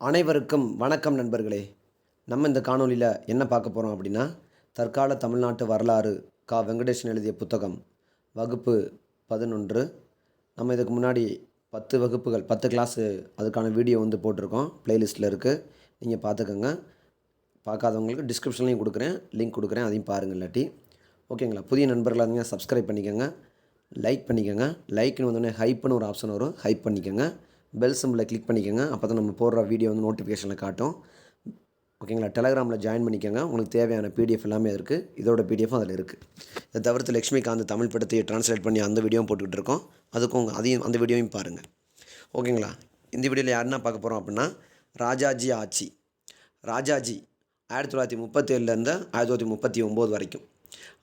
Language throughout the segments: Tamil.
அனைவருக்கும் வணக்கம் நண்பர்களே. நம்ம இந்த காணொலியில் என்ன பார்க்க போகிறோம் அப்படின்னா தற்கால தமிழ்நாட்டு வரலாறு கா. வெங்கடேசன் எழுதிய புத்தகம் வகுப்பு பதினொன்று. நம்ம இதுக்கு முன்னாடி பத்து வகுப்புகள் பத்து கிளாஸு அதுக்கான வீடியோ வந்து போட்டிருக்கோம். ப்ளேலிஸ்ட்டில் இருக்குது நீங்கள் பார்த்துக்கோங்க. பார்க்காதவங்களுக்கு டிஸ்கிரிப்ஷன்லையும் கொடுக்குறேன் லிங்க் கொடுக்குறேன் அதையும் பாருங்கள் இல்லாட்டி. ஓகேங்களா? புதிய நண்பர்களாக இருந்தீங்க சப்ஸ்கிரைப் பண்ணிக்கோங்க. லைக் பண்ணிக்கோங்க. லைக்னு வந்தோடனே ஹைப்னு ஒரு ஆப்ஷன் வரும். ஹைப் பண்ணிக்கோங்க. பெல் சிம்பிளை கிளிக் பண்ணிக்கோங்க. அப்போ தான் நம்ம போடுற வீடியோ வந்து நோட்டிஃபிகேஷனில் காட்டும். ஓகேங்களா டெலகிராமில் ஜாயின் பண்ணிக்கோங்க. உங்களுக்கு தேவையான பிடிஎஃப் எல்லாமே இருக்குது இதோட பிடிஎஃப்பும் அதில் இருக்குது இதை தவிர்த்து லக்ஷ்மிகாந்த் தமிழ் படத்தை ட்ரான்ஸ்லேட் பண்ணி அந்த வீடியோவும் போட்டுக்கிட்டு இருக்கோம். அதுக்கும் அதையும் அந்த வீடியோவையும் பாருங்கள் ஓகேங்களா இந்த வீடியோவில் யாருன்னா பார்க்க போகிறோம் அப்படின்னா ராஜாஜி ஆட்சி ராஜாஜி ஆயிரத்தி தொள்ளாயிரத்தி முப்பத்தேழுலேருந்து ஆயிரத்தி தொள்ளாயிரத்தி முப்பத்தி ஒம்பது வரைக்கும்.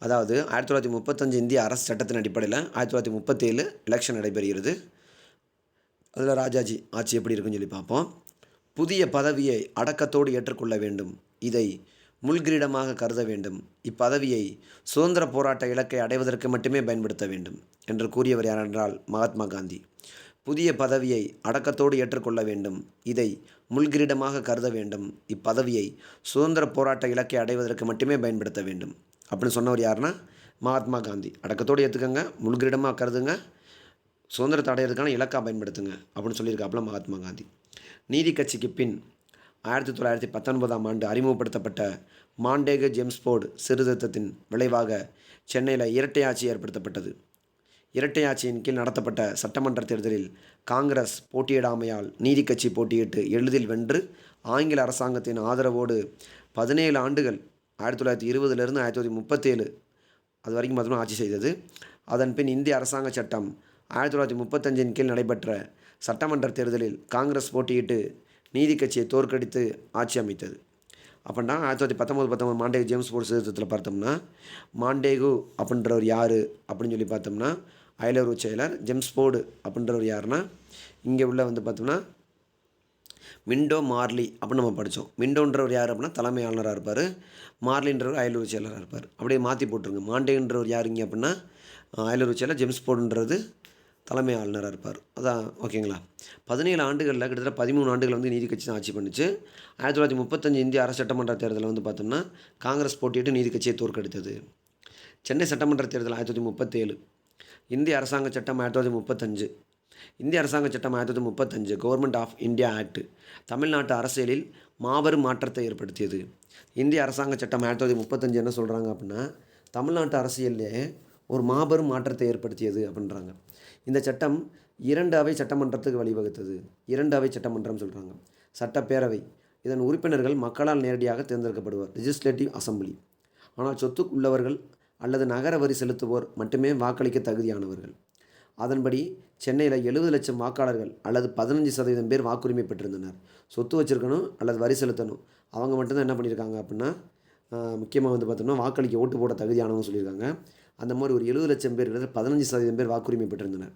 அதாவது ஆயிரத்தி தொள்ளாயிரத்தி முப்பத்தஞ்சு இந்திய அரசு சட்டத்தின் அடிப்படையில் ஆயிரத்தி தொள்ளாயிரத்தி முப்பத்தேழு எலெக்ஷன் நடைபெறுகிறது. அதில் ராஜாஜி ஆட்சி எப்படி இருக்குன்னு சொல்லி பார்ப்போம். புதிய பதவியை அடக்கத்தோடு ஏற்றுக்கொள்ள வேண்டும். இதை முள்கிரீடமாக கருத வேண்டும். இப்பதவியை சுதந்திர போராட்ட இலக்கை அடைவதற்கு மட்டுமே பயன்படுத்த வேண்டும் என்று கூறியவர் யாரென்றால் மகாத்மா காந்தி. புதிய பதவியை அடக்கத்தோடு ஏற்றுக்கொள்ள வேண்டும். இதை முள்கிரீடமாக கருத வேண்டும். இப்பதவியை சுதந்திர போராட்ட இலக்கை அடைவதற்கு மட்டுமே பயன்படுத்த வேண்டும். அப்படின்னு சொன்னவர் யாருன்னா மகாத்மா காந்தி. அடக்கத்தோடு ஏற்றுக்கங்க முள்கிரீடமாக கருதுங்க சுதந்திரத்தை அடையிறதுக்கான இலக்காக பயன்படுத்துங்க அப்படின்னு சொல்லியிருக்காப்புல மகாத்மா காந்தி. நீதி கட்சிக்கு பின் ஆயிரத்தி தொள்ளாயிரத்தி பத்தொன்பதாம் ஆண்டு அறிமுகப்படுத்தப்பட்ட மாண்டேக ஜேம்ஸ்போர்டு சீர்திருத்தத்தின் விளைவாக சென்னையில் இரட்டையாட்சி ஏற்படுத்தப்பட்டது. இரட்டையாட்சியின் கீழ் நடத்தப்பட்ட சட்டமன்ற தேர்தலில் காங்கிரஸ் போட்டியிடாமையால் நீதி கட்சி போட்டியிட்டு எளிதில் வென்று ஆங்கில அரசாங்கத்தின் ஆதரவோடு பதினேழு ஆண்டுகள் ஆயிரத்தி தொள்ளாயிரத்தி இருபதுலேருந்து ஆயிரத்தி தொள்ளாயிரத்தி முப்பத்தேழு அது வரைக்கும் பார்த்தோம்னா ஆட்சி செய்தது. அதன் பின் இந்திய அரசாங்க சட்டம் ஆயிரத்தி தொள்ளாயிரத்தி முப்பத்தஞ்சின் கீழ் நடைபெற்ற சட்டமன்ற தேர்தலில் காங்கிரஸ் போட்டியிட்டு நீதி கட்சியை தோற்கடித்து ஆட்சி அமைத்தது. அப்படின்னா ஆயிரத்தி தொள்ளாயிரத்தி பத்தொம்பது பத்தொம்பது மாண்டேகு ஜேம்ஸ் போர்ட் சீர்திருத்தத்தில் பார்த்தோம்னா மாண்டேகு அப்படின்றவர் யார் அப்படின்னு சொல்லி பார்த்தோம்னா அயலூர் செயலர் ஜேம்ஸ் போர்டு அப்படின்றவர் யாருன்னா இங்கே உள்ள வந்து பார்த்தோம்னா மிண்டோ மார்லி அப்படின்னு நம்ம படித்தோம் மிண்டோன்றவர் யார் அப்படின்னா தலைமை ஆளுநராக இருப்பார். மார்லின்றவர் அயலூர் செயலராக இருப்பார். அப்படியே மாற்றி போட்டுருங்க. மாண்டேன்றவர் யாருங்க அப்படின்னா அயலூர் செயலர் ஜேம்ஸ் போர்டுன்றது தலைமை ஆளுநராக இருப்பார். அதான் ஓகேங்களா பதினேழு ஆண்டுகளில் கிட்டத்தட்ட பதிமூணு ஆண்டுகள் வந்து நீதி கட்சி தான் ஆட்சி பண்ணிச்சு. ஆயிரத்தி தொள்ளாயிரத்தி முப்பத்தஞ்சு இந்திய அரசு சட்டமன்ற தேர்தலில் வந்து பார்த்தோம்னா காங்கிரஸ் போட்டியிட்டு நீதி கட்சியை தோற்கடித்தது. சென்னை சட்டமன்ற தேர்தல் ஆயிரத்தி தொள்ளாயிரத்தி முப்பத்தேழு. இந்திய அரசாங்க சட்டம் ஆயிரத்தி தொள்ளாயிரத்தி முப்பத்தஞ்சு. இந்திய அரசாங்க சட்டம் ஆயிரத்தி தொள்ளாயிரத்தி முப்பத்தஞ்சு கவர்மெண்ட் ஆஃப் இந்தியா ஆக்ட் தமிழ்நாட்டு அரசியலில் மாபெரும் மாற்றத்தை ஏற்படுத்தியது. இந்திய அரசாங்க சட்டம் ஆயிரத்தி தொள்ளாயிரத்தி முப்பத்தஞ்சு என்ன சொல்கிறாங்க அப்படின்னா தமிழ்நாட்டு அரசியல்லே ஒரு மாபெரும் மாற்றத்தை ஏற்படுத்தியது அப்படின்றாங்க. இந்த சட்டம் இரண்டு அவை சட்டமன்றத்துக்கு வழிவகுத்தது. இரண்டு அவை சட்டமன்றம் சொல்கிறாங்க சட்டப்பேரவை. இதன் உறுப்பினர்கள் மக்களால் நேரடியாக தேர்ந்தெடுக்கப்படுவர். லெஜிஸ்லேட்டிவ் அசம்பிளி ஆனால் சொத்து உள்ளவர்கள் அல்லது நகர வரி செலுத்துவோர் மட்டுமே வாக்களிக்க தகுதியானவர்கள். அதன்படி சென்னையில் எழுபது லட்சம் வாக்காளர்கள் அல்லது பதினஞ்சு சதவீதம் பேர் வாக்குரிமை பெற்றிருந்தனர். சொத்து வச்சுருக்கணும் அல்லது வரி செலுத்தணும். அவங்க மட்டும்தான் என்ன பண்ணியிருக்காங்க அப்படின்னா முக்கியமாக வந்து பார்த்தோம்னா வாக்களிக்க ஓட்டு போட தகுதியானவங்க சொல்லியிருக்காங்க. அந்த மாதிரி ஒரு எழுபது லட்சம் பேர் பதினஞ்சு சதவீதம் பேர் வாக்குரிமை பெற்றிருந்தனர்.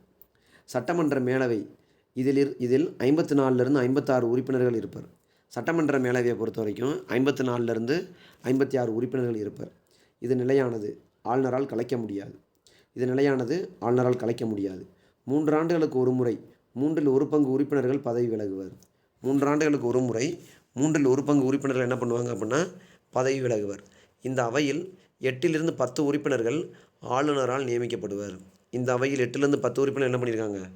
சட்டமன்ற மேலவை இதில் இரு- இதில் ஐம்பத்தி நாலுலேருந்து ஐம்பத்தாறு உறுப்பினர்கள் இருப்பர். சட்டமன்ற மேலவையை பொறுத்த வரைக்கும் ஐம்பத்தி நாலுலேருந்து ஐம்பத்தி ஆறு உறுப்பினர்கள் இருப்பர். இது நிலையானது. ஆளுநரால் கலைக்க முடியாது. இது நிலையானது. ஆளுநரால் கலைக்க முடியாது. மூன்று ஆண்டுகளுக்கு ஒரு முறை மூன்றில் ஒரு பங்கு உறுப்பினர்கள் பதவி விலகுவர். மூன்று ஆண்டுகளுக்கு ஒரு முறை மூன்றில் ஒரு பங்கு உறுப்பினர்கள் என்ன பண்ணுவாங்க அப்படின்னா பதவி விலகுவர். இந்த அவையில் எட்டிலிருந்து பத்து உறுப்பினர்கள் ஆளுநரால் நியமிக்கப்படுவர். இந்த அவையில் எட்டுலேருந்து பத்து உறுப்பினர் என்ன பண்ணியிருக்காங்க?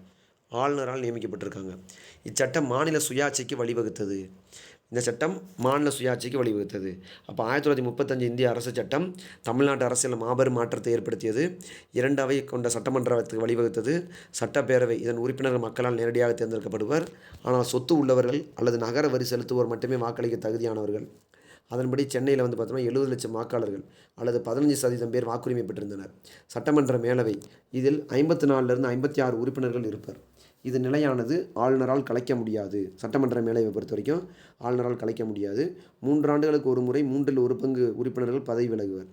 ஆளுநரால் நியமிக்கப்பட்டிருக்காங்க. இச்சட்டம் மாநில சுயாட்சிக்கு வழிவகுத்தது. இந்த சட்டம் மாநில சுயாட்சிக்கு வழிவகுத்தது. அப்போ ஆயிரத்தி தொள்ளாயிரத்தி முப்பத்தஞ்சு இந்திய அரசு சட்டம் தமிழ்நாட்டு அரசியல் மாபெரும் மாற்றத்தை ஏற்படுத்தியது. இரண்டு அவை கொண்ட சட்டமன்றத்துக்கு வழிவகுத்தது. சட்டப்பேரவை இதன் உறுப்பினர்கள் மக்களால் நேரடியாக தேர்ந்தெடுக்கப்படுவர். ஆனால் சொத்து உள்ளவர்கள் அல்லது நகர வரி செலுத்துவோர் மட்டுமே வாக்களிக்க தகுதியானவர்கள். அதன்படி சென்னையில் வந்து பார்த்தோம்னா எழுபது லட்சம் வாக்காளர்கள் அல்லது பதினஞ்சு சதவீதம் பேர் வாக்குரிமை பெற்றிருந்தனர். சட்டமன்ற மேலவை இதில் ஐம்பத்தி நாலுலேருந்து ஐம்பத்தி ஆறு உறுப்பினர்கள் இருப்பர். இது நிலையானது ஆளுநரால் கலைக்க முடியாது. சட்டமன்ற மேலவை பொறுத்த வரைக்கும் ஆளுநரால் கலைக்க முடியாது. மூன்று ஆண்டுகளுக்கு ஒரு முறை மூன்றில் ஒரு பங்கு உறுப்பினர்கள் பதவி விலகுவர்.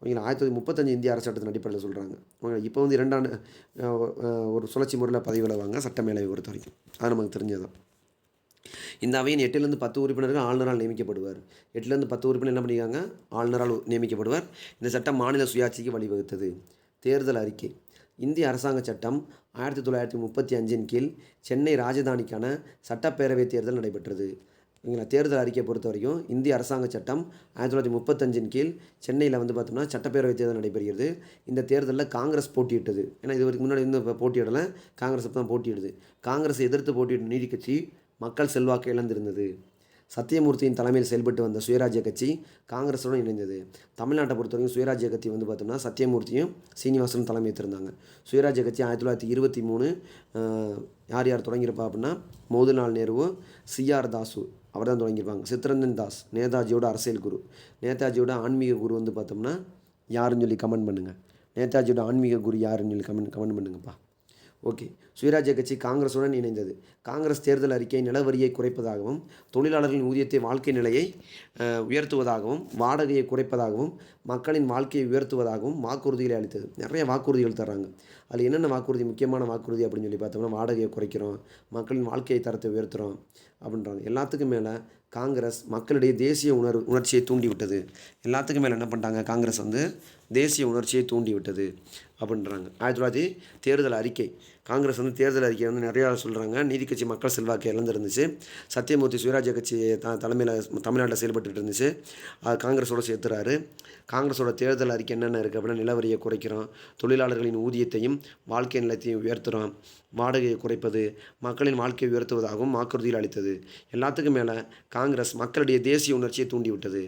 ஓகேங்களா ஆயிரத்தி தொள்ளாயிரத்தி முப்பத்தஞ்சு இந்திய அரசு சட்டத்தின் அடிப்படையில் சொல்கிறாங்க அவங்க இப்போ வந்து இரண்டாண்டு ஒரு சுழற்சி முறையில் பதவி விலகுவாங்க சட்ட மேலவை பொறுத்த வரைக்கும். அது நமக்கு தெரிஞ்சதான் இந்த அவையின் எட்டிலிருந்து பத்து உறுப்பினர்கள் ஆளுநரால் நியமிக்கப்படுவார். எட்டிலிருந்து பத்து உறுப்பினர் என்ன பண்ணியிருக்காங்க? ஆளுநரால் நியமிக்கப்படுவார். இந்த சட்டம் மாநில சுயாட்சிக்கு வழிவகுத்தது. தேர்தல் அறிக்கை. இந்திய அரசாங்க சட்டம் ஆயிரத்தி தொள்ளாயிரத்தி முப்பத்தி அஞ்சின் கீழ் சென்னை ராஜதானிக்கான சட்டப்பேரவை தேர்தல் நடைபெற்றது. இங்கே தேர்தல் அறிக்கையை பொறுத்த வரைக்கும் இந்திய அரசாங்க சட்டம் ஆயிரத்தி தொள்ளாயிரத்தி முப்பத்தஞ்சின் கீழ் சென்னையில் வந்து பார்த்தோம்னா சட்டப்பேரவை தேர்தல் நடைபெறுகிறது. இந்த தேர்தலில் காங்கிரஸ் போட்டியிட்டது. ஏன்னா இது வரைக்கும் முன்னாடி வந்து இப்போ போட்டியிடலை. காங்கிரஸ் தான் போட்டியிடுது. காங்கிரஸ் எதிர்த்து போட்டியிட்ட நீதி கட்சி மக்கள் செல்வாக்கு இழந்திருந்தது. சத்தியமூர்த்தியின் தலைமையில் செயல்பட்டு வந்த சுயராஜ்ய கட்சி காங்கிரஸுடன் இணைந்தது. தமிழ்நாட்டை பொறுத்தவரைக்கும் சுயராஜ்ய கட்சி வந்து பார்த்தோம்னா சத்தியமூர்த்தியும் சீனிவாசனும் தலைமை ஏற்றிருந்தாங்க. சுயராஜ்ய கட்சி ஆயிரத்தி தொள்ளாயிரத்தி இருபத்தி மூணு யார் யார் தொடங்கியிருப்பா அப்படின்னா மோதிலால் நேரு சிஆர் தாசு அவர் தான் தொடங்கியிருப்பாங்க. சித்ரஞ்சன் தாஸ் நேதாஜியோட அரசியல் குரு. நேதாஜியோட ஆன்மீக குரு வந்து பார்த்தோம்னா யாருன்னு சொல்லி கமெண்ட் பண்ணுங்கள் நேதாஜியோட ஆன்மீக குரு யாருன்னு சொல்லி கமெண்ட் கமெண்ட் பண்ணுங்கப்பா. ஓகே. சுயராஜ்ய கட்சி காங்கிரசுடன் இணைந்தது. காங்கிரஸ் தேர்தல் அறிக்கை நிலவரியை குறைப்பதாகவும் தொழிலாளர்களின் ஊதியத்தை வாழ்க்கை நிலையை உயர்த்துவதாகவும் வாடகையை குறைப்பதாகவும் மக்களின் வாழ்க்கையை உயர்த்துவதாகவும் வாக்குறுதிகளை அளித்தது. நிறைய வாக்குறுதிகள் தர்றாங்க. அதில் என்னென்ன வாக்குறுதி? முக்கியமான வாக்குறுதி அப்படின்னு சொல்லி பார்த்தோம்னா வாடகையை குறைக்கிறோம் மக்களின் வாழ்க்கையை தரத்தை உயர்த்துகிறோம் அப்படின்றாங்க. எல்லாத்துக்கும் மேலே காங்கிரஸ் மக்களிடையே தேசிய உணர்வு உணர்ச்சியை தூண்டிவிட்டது. எல்லாத்துக்கும் மேலே என்ன பண்ணிட்டாங்க? காங்கிரஸ் வந்து தேசிய உணர்ச்சியை தூண்டிவிட்டது அப்படின்றாங்க. ஆயிரத்தி தொள்ளாயிரத்தி தேர்தல் அறிக்கை. காங்கிரஸ் வந்து தேர்தல் அறிக்கை வந்து நிறையா சொல்கிறாங்க நீதி கட்சி மக்கள் செல்வாக்கு இழந்திருந்துச்சு. சத்தியமூர்த்தி சுயராஜ்ய கட்சி த தலைமையில் தமிழ்நாட்டில் செயல்பட்டுட்டு இருந்துச்சு. அது காங்கிரஸோடு சேர்த்துறாரு. காங்கிரஸோட தேர்தல் அறிக்கை என்னென்ன இருக்குது அப்படின்னா நிலவரியை குறைக்கிறோம். தொழிலாளர்களின் ஊதியத்தையும் வாழ்க்கை நிலத்தையும் உயர்த்துகிறோம் வாடகையை குறைப்பது மக்களின் வாழ்க்கையை உயர்த்துவதாகவும் வாக்குறுதியில் அளித்தது. எல்லாத்துக்கும் மேலே காங்கிரஸ் மக்களுடைய தேசிய உணர்ச்சியை தூண்டிவிட்டது.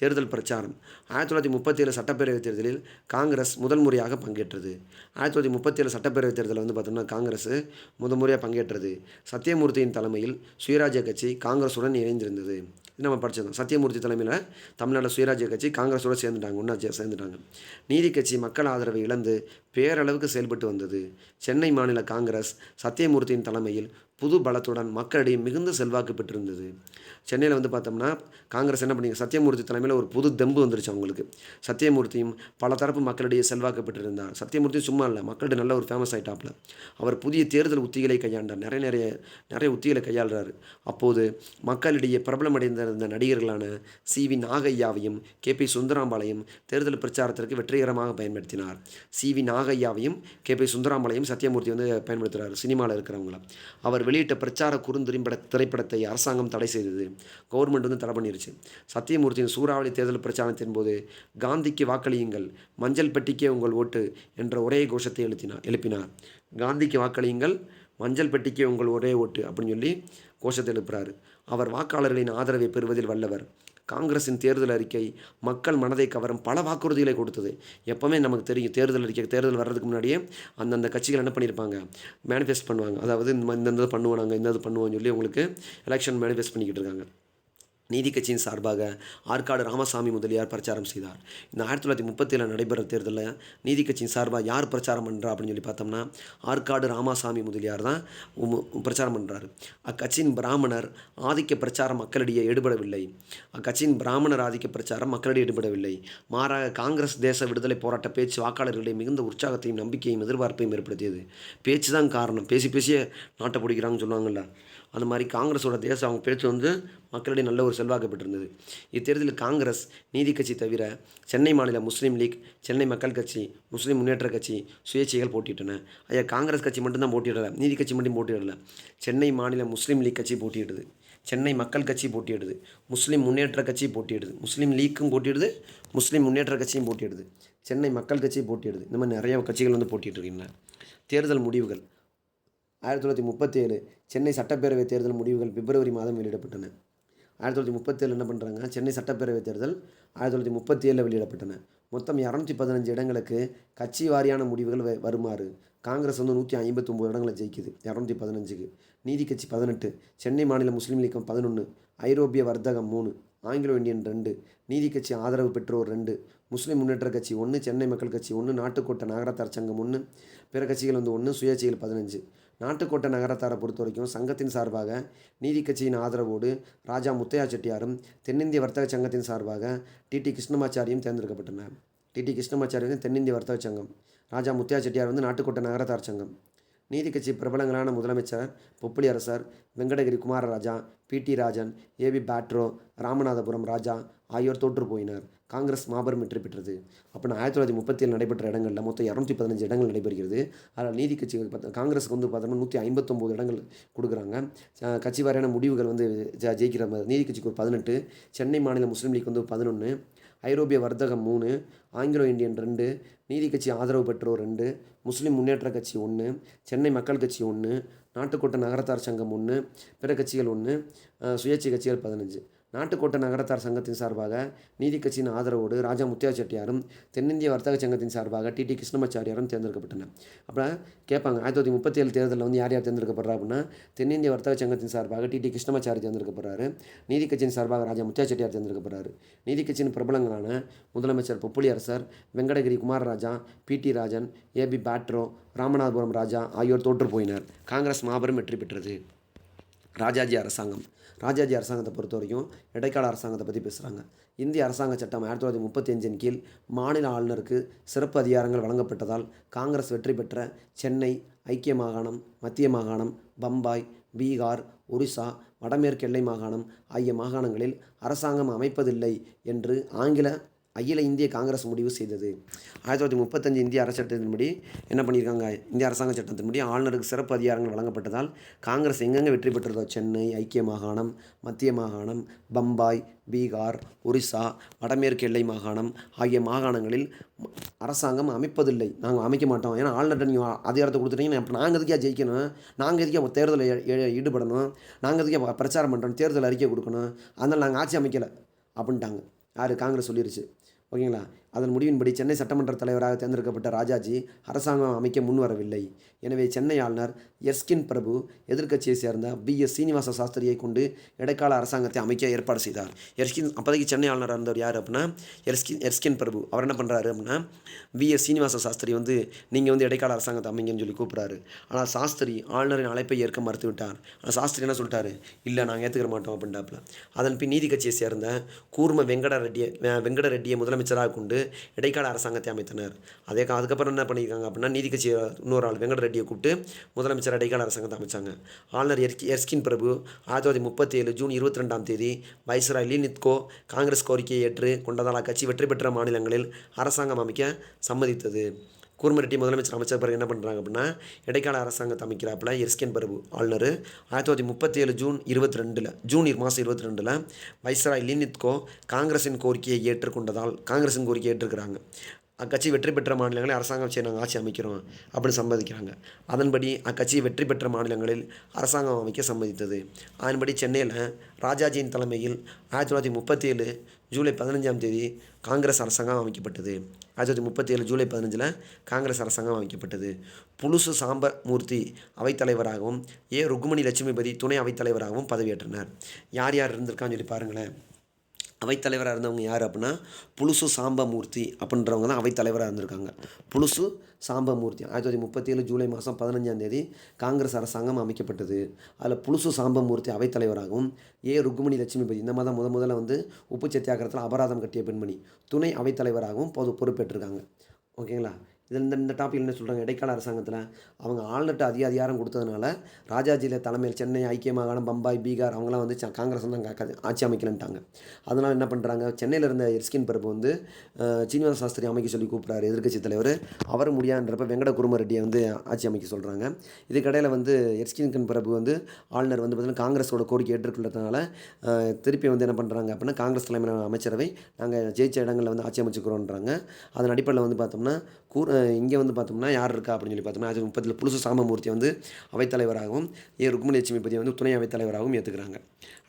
தேர்தல் பிரச்சாரம். ஆயிரத்தி தொள்ளாயிரத்தி முப்பத்தேழு சட்டப்பேரவைத் தேர்தலில் காங்கிரஸ் முதல் முறையாக பங்கேற்றது. ஆயிரத்தி தொள்ளாயிரத்தி முப்பத்தேழு சட்டப்பேரவைத் தேர்தலில் வந்து பார்த்தோம்னா காங்கிரஸ் முதல் முறையாக பங்கேற்றது. சத்தியமூர்த்தியின் தலைமையில் சுயராஜ்ய கட்சி காங்கிரஸுடன் இணைந்திருந்தது. இது நம்ம படிச்சோம் சத்தியமூர்த்தி தலைமையில் தமிழ்நாடு சுயராஜ்ய கட்சி காங்கிரஸோடு சேர்ந்துட்டாங்க. ஒன்றா சேர்ந்துட்டாங்க. நீதி கட்சி மக்கள் ஆதரவை இழந்து பேரளவுக்கு செயல்பட்டு வந்தது. சென்னை மாநில காங்கிரஸ் சத்தியமூர்த்தியின் தலைமையில் புது பலத்துடன் மக்களிடையே மிகுந்த செல்வாக்கு பெற்றிருந்தது. சென்னையில் வந்து பார்த்தோம்னா காங்கிரஸ் என்ன பண்ணிங்க சத்தியமூர்த்தி தலைமையில் ஒரு புது தெம்பு வந்துருச்சு அவங்களுக்கு. சத்தியமூர்த்தியும் பல தரப்பு மக்களிடையே செல்வாக்கு பெற்றிருந்தார். சத்தியமூர்த்தி சும்மா இல்லை மக்கள்கிட்ட நல்ல ஒரு ஃபேமஸ் ஆகிட்டாப்பில் அவர் புதிய தேர்தல் உத்திகளை கையாண்டார். நிறைய நிறைய நிறைய உத்திகளை கையாளுறாரு. அப்போது மக்களிடையே பிரபலமடைந்திருந்த நடிகர்களான சி வி நாகையாவையும் கே பி சுந்தராம்பாளையும் தேர்தல் பிரச்சாரத்திற்கு வெற்றிகரமாக பயன்படுத்தினார். சி வி நாகையாவையும் கே பி சுந்தராம்பாளையும் சத்தியமூர்த்தி வந்து பயன்படுத்துகிறார் சினிமாவில் இருக்கிறவங்கள. அவர் வெளியிட்ட பிரச்சார குறுந்திரிப்பட திரைப்படத்தை அரசாங்கம் தடை செய்தது. கவர்மெண்ட் வந்து தடை பண்ணிருச்சு. சத்தியமூர்த்தியின் சூறாவளி தேர்தல் பிரச்சாரத்தின் போது காந்திக்கு வாக்களியுங்கள் மஞ்சள் பெட்டிக்கே உங்கள் ஓட்டு என்ற ஒரே கோஷத்தை எழுத்தினார் எழுப்பினார். காந்திக்கு வாக்களியுங்கள் மஞ்சள் பெட்டிக்கே உங்கள் ஒரே ஓட்டு அப்படின்னு சொல்லி கோஷத்தை எழுப்புறாரு. அவர் வாக்காளர்களின் ஆதரவை பெறுவதில் வல்லவர். காங்கிரஸின் தேர்தல் அறிக்கை மக்கள் மனதை கவரும் பல வாக்குறுதிகளை கொடுத்தது. எப்போவுமே நமக்கு தெரியும் தேர்தல் அறிக்கை தேர்தல் வர்றதுக்கு முன்னாடியே அந்தந்த கட்சிகள் என்ன பண்ணியிருப்பாங்க? மேனிஃபெஸ்ட் பண்ணுவாங்க. அதாவது இந்த மாதிரி இந்த பண்ணுவோம் நாங்கள் இந்த இது பண்ணுவோம்னு சொல்லி உங்களுக்கு எலெக்ஷன் மேனிஃபெஸ்ட் பண்ணிக்கிட்டு இருக்காங்க. நீதி கட்சியின் சார்பாக ஆற்காடு ராமசாமி முதலியார் பிரச்சாரம் செய்தார். இந்த ஆயிரத்தி தொள்ளாயிரத்தி முப்பத்தில் நடைபெற தேர்தலில் நீதி கட்சியின் சார்பாக யார் பிரச்சாரம் பண்ணுறா அப்படின்னு சொல்லி பார்த்தோம்னா ஆற்காடு ராமசாமி முதலியார் தான் உம் பிரச்சாரம் பண்ணுறாரு அக்கட்சியின் பிராமணர் ஆதிக்க பிரச்சாரம் மக்களிடையே ஈடுபடவில்லை. அக்கட்சியின் பிராமணர் ஆதிக்க பிரச்சாரம் மக்களிடையே ஈடுபடவில்லை. மாறாக காங்கிரஸ் தேச விடுதலை போராட்ட பேச்சு வாக்காளர்களிடையே மிகுந்த உற்சாகத்தையும் நம்பிக்கையும் எதிர்பார்ப்பையும் ஏற்படுத்தியது. பேச்சு தான் காரணம். பேசி பேசியே நாட்டை பிடிக்கிறாங்கன்னு சொல்லுவாங்கல்ல. அந்த மாதிரி காங்கிரஸோட தேசம் அவங்க பேச்சு வந்து மக்களிடையே நல்ல ஒரு செல்வாக்கு பெற்றிருந்தது இத்தேர்தலில் காங்கிரஸ் நீதி கட்சி தவிர சென்னை மாநில முஸ்லீம் லீக் சென்னை மக்கள் கட்சி முஸ்லீம் முன்னேற்ற கட்சி சுயேட்சைகள் போட்டியிட்டன. ஐயா காங்கிரஸ் கட்சி மட்டும்தான் போட்டியிடலை நீதி கட்சி மட்டும் போட்டியிடலை. சென்னை மாநில முஸ்லீம் லீக் கட்சி போட்டியிடுது. சென்னை மக்கள் கட்சி போட்டியிடுது. முஸ்லீம் முன்னேற்ற கட்சி போட்டியிடுது. முஸ்லீம் லீக்கும் போட்டியிடுது முஸ்லீம் முன்னேற்ற கட்சியும் போட்டியிடுது. சென்னை மக்கள் கட்சி போட்டியிடுது. இந்த மாதிரி நிறைய கட்சிகள் வந்து போட்டிட்டு தேர்தல் முடிவுகள். ஆயிரத்தி தொள்ளாயிரத்தி முப்பத்தேழு சென்னை சட்டப்பேரவை தேர்தல் முடிவுகள் பிப்ரவரி மாதம் வெளியிடப்பட்டன. ஆயிரத்தி தொள்ளாயிரத்தி முப்பத்தேழு என்ன பண்ணுறாங்க சென்னை சட்டப்பேரவை தேர்தல் ஆயிரத்தி தொள்ளாயிரத்தி முப்பத்தி ஏழில் வெளியிடப்பட்டன. மொத்தம் இரநூத்தி பதினஞ்சு இடங்களுக்கு கட்சி வாரியான முடிவுகள் வ- வருமாறு. காங்கிரஸ் வந்து நூற்றி ஐம்பத்தொம்போது இடங்களை ஜெயிக்குது இரநூத்தி பதினஞ்சுக்கு. நீதி கட்சி பதினெட்டு சென்னை மாநில முஸ்லீம் லீக்கம் பதினொன்று ஐரோப்பிய வர்த்தகம் மூணு ஆங்கிலோ இந்தியன் ரெண்டு நீதி கட்சி ஆதரவு பெற்றோர் ரெண்டு முஸ்லீம் முன்னேற்ற கட்சி ஒன்று சென்னை மக்கள் கட்சி ஒன்று நாட்டுக்கோட்டை நகரத்தார் சங்கம் ஒன்று பிற கட்சிகள் வந்து ஒன்று சுயேட்சைகள் பதினஞ்சு. நாட்டுக்கோட்டை நகரத்தாரை பொறுத்த வரைக்கும் சங்கத்தின் சார்பாக நீதி கட்சியின் ஆதரவோடு ராஜா முத்தையா செட்டியாரும் தென்னிந்திய வர்த்தக சங்கத்தின் சார்பாக டிடி கிருஷ்ணமாச்சாரியும் தேர்ந்தெடுக்கப்பட்டனர். டிடி கிருஷ்ணமாச்சாரி வந்து தென்னிந்திய வர்த்தக சங்கம். ராஜா முத்தையா செட்டியார் வந்து நாட்டுக்கோட்டை நகரத்தார் சங்கம். நீதி கட்சி பிரபலங்களான முதலமைச்சர் பொப்புளி அரசர் வெங்கடகிரி குமாரராஜா பிடி ராஜன் ஏபி பேட்ரோ ராமநாதபுரம் ராஜா ஆகியோர் தோற்று போயினர். காங்கிரஸ் மாபெரும் வெற்றி பெற்றது. அப்போ ஆயிரத்தி தொள்ளாயிரத்தி முப்பத்தி ஏழு நடைபெற்ற இடங்களில் மொத்தம் இரநூத்தி பதினஞ்சு இடங்கள் நடைபெறுகிறது. அதில் நீதி கட்சிகள் பார்த்த காங்கிரஸுக்கு வந்து பார்த்தோம்னா நூற்றி ஐம்பத்தொம்போது இடங்கள் கொடுக்குறாங்க. கட்சி வாரியான முடிவுகள் வந்து ஜ- ஜெயிக்கிற மாதிரி நீதி கட்சிக்கு ஒரு பதினெட்டு சென்னை மாநில முஸ்லீம் லீக் வந்து பதினொன்று ஐரோப்பிய வர்த்தகம் மூணு ஆங்கிலோ இந்தியன் ரெண்டு நீதி கட்சி ஆதரவு பெற்றோர் ரெண்டு முஸ்லீம் முன்னேற்ற கட்சி ஒன்று சென்னை மக்கள் கட்சி ஒன்று நாட்டுக்கோட்டை நகரத்தார் சங்கம் ஒன்று பிற கட்சிகள் ஒன்று சுயேட்சை கட்சிகள் பதினஞ்சு. நாட்டுக்கோட்டை நகரத்தார் சங்கத்தின் சார்பாக நீதி கட்சியின் ஆதரவோடு ராஜா முத்தியா செட்டியாரும் தென்னிந்திய வர்த்தக சங்கத்தின் சார்பாக டிடி கிருஷ்ணமாச்சாரியாரும் தேர்ந்தெடுக்கப்பட்டனர். அப்புறம் கேட்பாங்க ஆயிரத்தி தொள்ளாயிரத்தி முப்பத்தி ஏழு தேர்தலில் வந்து யார் யார் தேர்ந்தெடுக்கப்படுறா அப்படின்னா தென்னிந்திய வர்த்தக சங்கத்தின் சார்பாக டிடி கிருஷ்ணமாச்சாரி தேர்ந்தெடுக்கப்படுறாரு. நீதி கட்சியின் சார்பாக ராஜா முத்தியா செட்டியார் தேர்ந்தெடுக்கப்படுறாரு. நீதி கட்சியின் பிரபலங்களான முதலமைச்சர் பொப்புளி அரசர் Venkatagiri Kumararaja P. T. Rajan AP Patro Ramanathapuram Raja ஆகியோர் தோற்று போயினர். காங்கிரஸ் மாபெரும் வெற்றி பெற்றது. ராஜாஜி அரசாங்கம். ராஜாஜி அரசாங்கத்தை பொறுத்த வரைக்கும் இடைக்கால அரசாங்கத்தை பற்றி பேசுகிறாங்க இந்திய அரசாங்க சட்டம் ஆயிரத்தி தொள்ளாயிரத்தி முப்பத்தி அஞ்சின் கீழ் மாநில ஆளுநருக்கு சிறப்பு அதிகாரங்கள் வழங்கப்பட்டதால் காங்கிரஸ் வெற்றி பெற்ற சென்னை ஐக்கிய மாகாணம் மத்திய மாகாணம் பம்பாய் பீகார் ஒரிசா வடமேற்கு எல்லை மாகாணம் ஆகிய மாகாணங்களில் அரசாங்கம் அமைப்பதில்லை என்று ஆங்கில அகில இந்திய காங்கிரஸ் முடிவு செய்தது. ஆயிரத்தி தொள்ளாயிரத்தி முப்பத்தஞ்சு இந்திய அரசு சட்டத்தின்படி என்ன பண்ணியிருக்காங்க? இந்திய அரசாங்க சட்டத்தின்படி ஆளுநருக்கு சிறப்பு அதிகாரங்கள் வழங்கப்பட்டதால் காங்கிரஸ் எங்கெங்கே வெற்றி பெற்றதோ? சென்னை ஐக்கிய மாகாணம் மத்திய மாகாணம் பம்பாய் பீகார் ஒரிசா வடமேற்கு எல்லை மாகாணம் ஆகிய மாகாணங்களில் அரசாங்கம் அமைப்பதில்லை. நாங்கள் அமைக்க மாட்டோம். ஏன்னா ஆளுநர்கிட்ட நீங்கள் அதிகாரத்தை கொடுத்துட்டீங்கன்னா அப்போ நாங்கள் எதுக்கே ஜெயிக்கணும்? நாங்கள் எதுக்கே தேர்தலில் ஈடுபடணும்? நாங்கள் எதுக்கே பிரச்சாரம் பண்ணுறோம் தேர்தல் அறிக்கை கொடுக்கணும்? அதனால் நாங்கள் ஆட்சி அமைக்கலை. அப்படின்ட்டாங்க. யார்? காங்கிரஸ் சொல்லிருச்சு. ஓகேங்களா அதன் முடிவின்படி சென்னை சட்டமன்ற தலைவராக தேர்ந்தெடுக்கப்பட்ட ராஜாஜி அரசாங்கம் அமைக்க முன்வரவில்லை. எனவே சென்னை ஆளுநர் எஸ்கின் பிரபு எதிர்க்கட்சியை சேர்ந்த பி. எஸ். சீனிவாச சாஸ்திரியை கொண்டு இடைக்கால அரசாங்கத்தை அமைக்க ஏற்பாடு செய்தார். எர்ஸ்கின் அப்போதைக்கு சென்னை ஆளுநராக இருந்தவர் யார் அப்படின்னா எர்ஸ்கின் எர்ஸ்கின் பிரபு. அவர் என்ன பண்ணுறாரு அப்படின்னா பி. எஸ். சீனிவாச சாஸ்திரி வந்து நீங்கள் வந்து இடைக்கால அரசாங்கத்தை அமைங்கன்னு சொல்லி கூப்பிட்றாரு. ஆனால் சாஸ்திரி ஆளுநரின் அழைப்பை ஏற்க மறுத்து விட்டார். ஆனால் சாஸ்திரி என்ன சொல்லிட்டாரு? இல்லை நாங்கள் ஏற்றுக்கிற மாட்டோம் அப்படின்ட்டாப்புல அதன் பின் நீதி கட்சியை சேர்ந்த கூர்ம வெங்கட ரெட்டியை வெங்கட ரெட்டியை முதலமைச்சராக கொண்டு இடைக்கால அரசாங்கத்தை அமைத்தனர். அதே கா- அதுக்கப்புறம் என்ன பண்ணியிருக்காங்க அப்படின்னா நீதி கட்சி இன்னொரு ஆள் வெங்கட ரெட்டியை கூப்பிட்டு முதலமைச்சர் இடைக்கால அரசாங்கத்தை அமைச்சாங்க. ஆளுநர் எர்கி எர்ஸ்கின் பிரபு ஆயிரத்தி தொள்ளாயிரத்தி முப்பத்தி ஏழு ஜூன் இருபத்தி ரெண்டாம் தேதி வைஸ்ராய் லீனித்கோ காங்கிரஸ் கோரிக்கையை ஏற்று கொண்டதால் அக்கட்சி வெற்றி பெற்ற மாநிலங்களில் அரசாங்கம் அமைக்க சம்மதித்தது. கூர்மரெட்டி முதலமைச்சர் அமைச்சர் பிறகு என்ன பண்ணுறாங்க அப்படின்னா இடைக்கால அரசாங்கத்தை அமைக்கிறாப்புல எஸ்கேன் பிரபு ஆளுநர். ஆயிரத்தி தொள்ளாயிரத்தி முப்பத்தி ஏழு ஜூன் இருபத்தி ரெண்டில் ஜூன் மாதம் இருபத்தி ரெண்டில் வைஸ்ராய் லினித்கோ காங்கிரஸின் கோரிக்கையை ஏற்றுக்கொண்டதால் காங்கிரஸின் கோரிக்கையை ஏற்றுக்கிறாங்க. அக்கட்சி வெற்றி பெற்ற மாநிலங்களில் அரசாங்கம் சரி நாங்கள் ஆட்சி அமைக்கிறோம் அப்படின்னு சம்மதிக்கிறாங்க. அதன்படி அக்கட்சி வெற்றி பெற்ற மாநிலங்களில் அரசாங்கம் அமைக்க சம்மதித்தது. அதன்படி சென்னையில் ராஜாஜியின் தலைமையில் ஆயிரத்தி தொள்ளாயிரத்தி முப்பத்தி ஏழு ஜூலை பதினஞ்சாம் தேதி காங்கிரஸ் அரசாங்கம் அமைக்கப்பட்டது. ஆயிரத்தி தொள்ளாயிரத்தி முப்பத்தி ஏழு ஜூலை பதினஞ்சில் காங்கிரஸ் அரசாங்கம் அமைக்கப்பட்டது. புலுசு சாம்பமூர்த்தி அவைத்தலைவராகவும் ஏ ருக்குமணி லட்சுமிபதி துணை அவைத்தலைவராகவும் பதவியேற்றனர். யார் யார் இருந்திருக்கான்னு சொல்லி பாருங்களேன். அவைத்தலைவராக இருந்தவங்க யார் அப்படின்னா புலுசு சாம்பமூர்த்தி அப்படின்றவங்க தான் அவைத்தலைவராக இருந்திருக்காங்க. புலுசு சாம்பமூர்த்தி. ஆயிரத்தி தொள்ளாயிரத்தி முப்பத்தி ஏழு ஜூலை மாதம் பதினஞ்சாம் தேதி காங்கிரஸ் அரசாங்கம் அமைக்கப்பட்டது. அதில் புலுசு சாம்பமூர்த்தி அவைத்தலைவராகவும் ஏ ருக்குமணி லட்சுமிபதி. இந்த மாதிரி தான் முத முதல்ல வந்து உப்பு சத்தியாகரத்தில் அபராதம் கட்டிய பெண்மணி. துணை அவைத்தலைவராகவும் பொது பொறுப்பேற்றிருக்காங்க. ஓகேங்களா? இதில் இந்த இந்த டாபிக் என்ன சொல்கிறாங்க இடைக்கால அரசாங்கத்தில் அவங்க ஆளுநர்கிட்ட அதிக அதிகாரம் கொடுத்ததுனால ராஜாஜியில் தலைமையில் சென்னை ஐக்கிய மாகாணம் பம்பாய் பீகார் அவங்களாம் வந்து காங்கிரஸ் வந்து அங்கே ஆட்சி அமைக்கலன்ட்டாங்க. அதனால் என்ன பண்ணுறாங்க சென்னையில் இருந்த எர்ஸ்கின் பிரபு வந்து சீனிவாச சாஸ்திரி அமைக்க சொல்லி கூப்பிட்றாரு எதிர்க்கட்சி தலைவர். அவர் முடியான்றப்ப வெங்கட குருமரெட்டியை வந்து ஆட்சி அமைக்க சொல்கிறாங்க இதுக்கடையில் வந்து எர்ஸ்கின் பிரபு வந்து ஆளுநர் வந்து பார்த்திங்கன்னா காங்கிரஸோட கோரிக்கை ஏற்றுக்கொள்ளதுனால திருப்பி வந்து என்ன பண்ணுறாங்க அப்படின்னா காங்கிரஸ் தலைமையிலான அமைச்சரவை நாங்கள் ஜெயிச்ச இடங்களில் வந்து ஆட்சி அமைச்சுக்கிறோன்றாங்க. அதன் அடிப்படையில் வந்து பார்த்தோம்னா கூர் இங்கே வந்து பார்த்தோம்னா யார் இருக்கா அப்படின்னு சொல்லி பார்த்தோம்னா அது முப்பத்தில் புலுசு சாமமூர்த்தி வந்து அவைத்தலைவராகவும் ஏ ருக்மணி லட்சுமிபதி வந்து துணை அவைத்தலைவராகவும் ஏற்றுக்கிறாங்க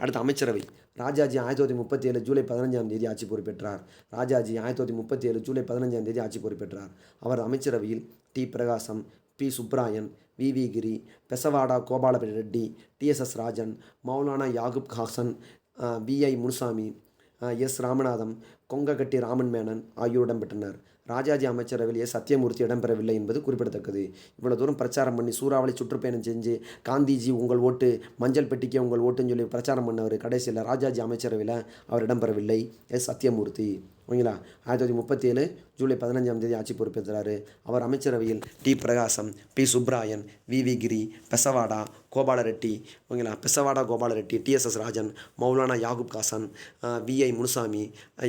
அடுத்து அமைச்சரவை ராஜாஜி ஆயிரத்தி தொள்ளாயிரத்தி முப்பத்தி ஏழு ஜூலை பதினஞ்சாம் தேதி ஆட்சி பொறுப்பேற்றார். ராஜாஜி ஆயிரத்தி தொள்ளாயிரத்தி முப்பத்தி ஏழு ஜூலை பதினஞ்சாம் தேதி ஆட்சி பொறுப்பேற்றார். அவர் அமைச்சரவையில் T Prakasam P Subbarayan V V Giri Bezawada Gopala Reddy TSS Rajan Maulana Yakub Hasan VI Munusamy S Ramanatham Kongattil Raman Menon ஆகியோர் இடம்பெற்றனர். ராஜாஜி அமைச்சரவையில் சத்தியமூர்த்தி இடம்பெறவில்லை என்பது குறிப்பிடத்தக்கது. இவ்வளோ தூரம் பிரச்சாரம் பண்ணி சூறாவளி சுற்றுப்பயணம் செஞ்சு காந்திஜி உங்கள் ஓட்டு மஞ்சள் பெட்டிக்கே உங்கள் ஓட்டுன்னு சொல்லி பிரச்சாரம் பண்ணவர் கடைசியில் ராஜாஜி அமைச்சரவையில் அவர் இடம்பெறவில்லை. எஸ். சத்தியமூர்த்தி. ஓகேங்களா? ஆயிரத்தி தொள்ளாயிரத்தி முப்பத்தி ஏழு ஜூலை பதினஞ்சாம் தேதி ஆட்சி பொறுப்பேற்றாரு அவர் அமைச்சரவையில் T. Prakasam P. Subbarayan V. V. Giri Bezawada Gopala Reddy ஓகேங்களா? Bezawada Gopala Reddy TSS Rajan Maulana Yakub Hasan VI Munusamy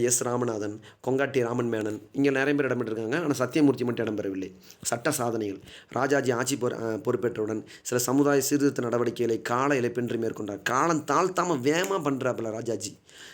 S. Ramanathan Kongattil Raman Menon இங்கே நிறைய பேர் இடம்பெற்றிருக்காங்க. ஆனால் சத்தியமூர்த்தி மட்டும் இடம்பெறவில்லை. சட்ட சாதனைகள். ராஜாஜி ஆட்சி பொறு பொறுப்பேற்றவுடன் சில சமுதாய சீர்திருத்த நடவடிக்கைகளை கால இழப்பின்றி மேற்கொண்டார். காலம் தாழ்த்தாமல் வேகமாக பண்ணுறாப்புல ராஜாஜி.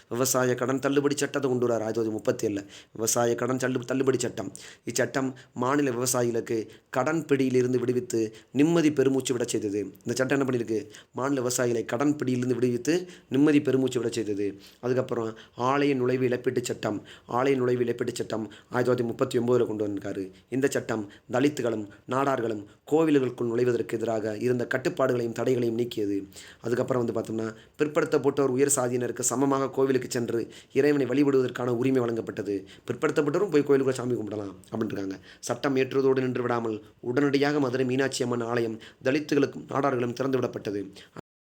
விவசாய கடன் தள்ளுபடி சட்டத்தை கொண்டு வரார். ஆயிரத்தி தொள்ளாயிரத்தி முப்பத்தி ஏழில் விவசாய கடன் தள்ளு தள்ளுபடி சட்டம். இச்சட்டம் மாநில விவசாயிகளுக்கு கடன் பிடியிலிருந்து விடுவித்து நிம்மதி பெருமூச்சு விட செய்தது. இந்த சட்டம் என்ன பண்ணியிருக்கு? மாநில விவசாயிகளை கடன் பிடியிலிருந்து விடுவித்து நிம்மதி பெருமூச்சு விட செய்தது. அதுக்கப்புறம் ஆலய நுழைவு இழப்பீட்டு சட்டம். ஆலய நுழைவு இழப்பீட்டு சட்டம் ஆயிரத்தி தொள்ளாயிரத்தி முப்பத்தி ஒம்போதில் கொண்டு வந்திருக்காரு. இந்த சட்டம் தலித்துகளும் நாடார்களும் கோவில்களுக்குள் நுழைவதற்கு எதிராக இருந்த கட்டுப்பாடுகளையும் தடைகளையும் நீக்கியது. அதுக்கப்புறம் வந்து பார்த்தோம்னா பிற்படுத்தப்பட்டோர் உயர் சாதியினருக்கு சமமாக கோவில் கோயிலுக்கு சென்று இறைவனை வழிபடுவதற்கான உரிமை வழங்கப்பட்டது. பிற்படுத்தப்பட்டவரும் போய் கோயிலுக்குள்ள சாமி கும்பிடலாம் அப்படின்றாங்க சட்டம் ஏற்றுவதோடு நின்று விடாமல் உடனடியாக மதுரை மீனாட்சி அம்மன் ஆலயம் தலித்துகளுக்கும் நாடார்களும் திறந்து விடப்பட்டது.